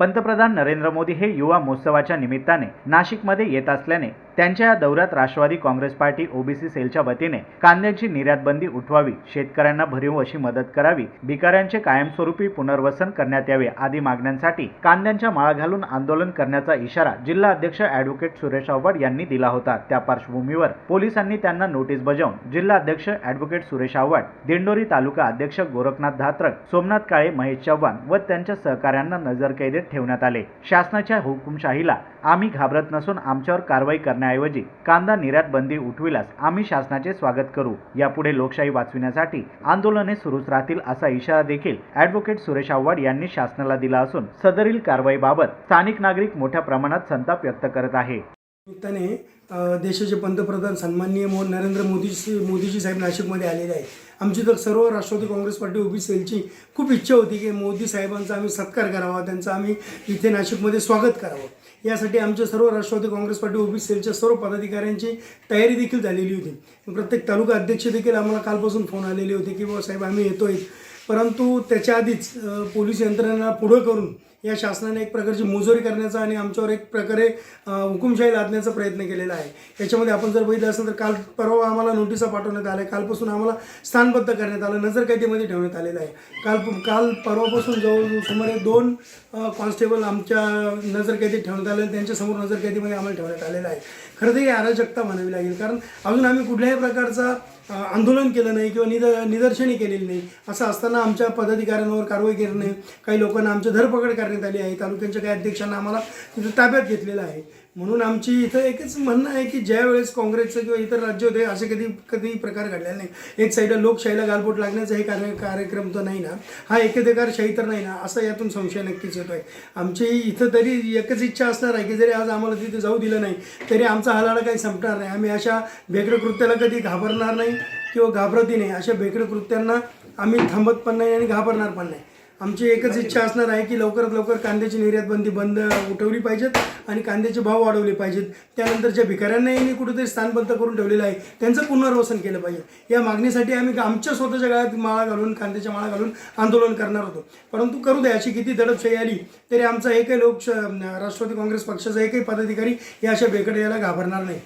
पंतप्रधान नरेंद्र मोदी हे युवा महोत्सवाच्या निमित्ताने नाशिकमध्ये येत असल्याने त्यांच्या या दौऱ्यात राष्ट्रवादी काँग्रेस पार्टी ओबीसी सेलच्या वतीने कांद्याची निर्यातबंदी उठवावी शेतकऱ्यांना भरीव अशी मदत करावी भिकाऱ्यांचे कायमस्वरूपी पुनर्वसन करण्यात यावे आदी मागण्यांसाठी कांद्यांच्या माळा घालून आंदोलन करण्याचा इशारा जिल्हा अध्यक्ष ॲडव्होकेट सुरेश आव्हाड यांनी दिला होता. त्या पार्श्वभूमीवर पोलिसांनी त्यांना नोटीस बजावून जिल्हा अध्यक्ष अॅडव्होकेट सुरेश आव्हाड दिंडोरी तालुका अध्यक्ष गोरखनाथ धात्रक सोमनाथ काळे महेश चव्हाण व त्यांच्या सहकाऱ्यांना नजरकैदेत ठेवण्यात आले. शासनाच्या हुकुमशाहीला आम्ही घाबरत नसून आमच्यावर कारवाई करण्याऐवजी कांदा निर्यात बंदी उठविल्यास आम्ही शासनाचे स्वागत करू. यापुढे लोकशाही वाचविण्यासाठी आंदोलने सुरूच राहतील असा इशारा देखील ॲडव्होकेट सुरेश आव्हाड यांनी शासनाला दिला असून सदरील कारवाईबाबत स्थानिक नागरिक मोठ्या प्रमाणात संताप व्यक्त करत आहे. निमित्ताने देशाचे पंतप्रधान सन्माननीय मोहन नरेंद्र मोदीजी मोदीजी साहेब नाशिकमध्ये आलेले आहे आमची तर सर्व राष्ट्रवादी काँग्रेस पार्टी उभी सेलची खूप इच्छा होती की मोदी साहेबांचा आम्ही सत्कार करावा त्यांचा आम्ही इथे नाशिकमध्ये स्वागत करावं. यासाठी आमच्या सर्व राष्ट्रवादी काँग्रेस पार्टी उभी सेलच्या सर्व पदाधिकाऱ्यांची तयारी देखील झालेली होती. प्रत्येक तालुका अध्यक्ष देखील आम्हाला कालपासून फोन आलेले होते की बाबा साहेब आम्ही येतोय. परंतु त्याच्या आधीच पोलीस यंत्रणा पुढं करून या शासनाने एक प्रकारची मुजोरी करण्याचा आणि आमच्यावर एक प्रकारे हुकुमशाही लादण्याचा प्रयत्न केलेला आहे. याच्यामध्ये आपण जर बघितलं असेल तर काल परवा आम्हाला नोटिसा पाठवण्यात आल्या. कालपासून आम्हाला स्थानबद्ध करण्यात आलं. नजरकैदीमध्ये ठेवण्यात आलेलं आहे. काल काल परवापासून जवळ सुमारे दोन कॉन्स्टेबल आमच्या नजरकैदेत ठेवण्यात आले त्यांच्यासमोर नजरकैदीमध्ये आम्हाला ठेवण्यात आलेलं आहे. खरं तर ही अराजकता म्हणावी लागेल. कारण अजून आम्ही कुठल्याही प्रकारचा आंदोलन केलं नाही किंवा निद निदर्शने केलेली नाही. असं असताना आमच्या पदाधिकाऱ्यांवर कारवाई करणे काही लोकांना आमची धरपकड करण्यात आली आहे. तालुक्यांच्या काही अध्यक्षांना आम्हाला तिथं ताब्यात घेतलेलं आहे. म्हणून आमची इथं एकच म्हणणं आहे की ज्या वेळेस काँग्रेसचं किंवा इतर राज्य होते असे कधी कधी प्रकार घडलेले नाही. एक साईडला लोकशाहीला गालबोट लागण्याचा हे कार्य कार्यक्रम तर नाही ना. हा एकेदेकारशाही तर नाही ना असा यातून संशय नक्कीच येतो आहे आमची इथं तरी एकच इच्छा असणार आहे की जरी आज आम्हाला तिथे जाऊ दिलं नाही तरी आमचा हालाडा काही संपणार नाही. आम्ही अशा भेकडं कृत्याला कधी घाबरणार नाही किंवा घाबरती नाही. अशा भेकडं कृत्यांना आम्ही थांबत पण नाही आणि घाबरणार पण नाही. आमची एकच इच्छा असणार आहे की लवकरात लवकर कांद्याची निर्यात बंदी बंद उठवली पाहिजेत आणि कांद्याचे भाव वाढवले पाहिजेत. त्यानंतर ज्या भिकाऱ्यांनाही कुठेतरी स्थानबद्ध करून ठेवलेलं आहे. त्यांचं पुनर्वसन केलं पाहिजे. या मागणीसाठी आम्ही आमच्या स्वतःच्या गळ्यात माळा घालून कांद्याच्या माळा घालून आंदोलन करणार होतो. परंतु करू द्या अशी किती दडपशाही आली तरी आमचा एकही लोक राष्ट्रवादी काँग्रेस पक्षाचा एकही पदाधिकारी या अशा बेकडे याला घाबरणार नाही.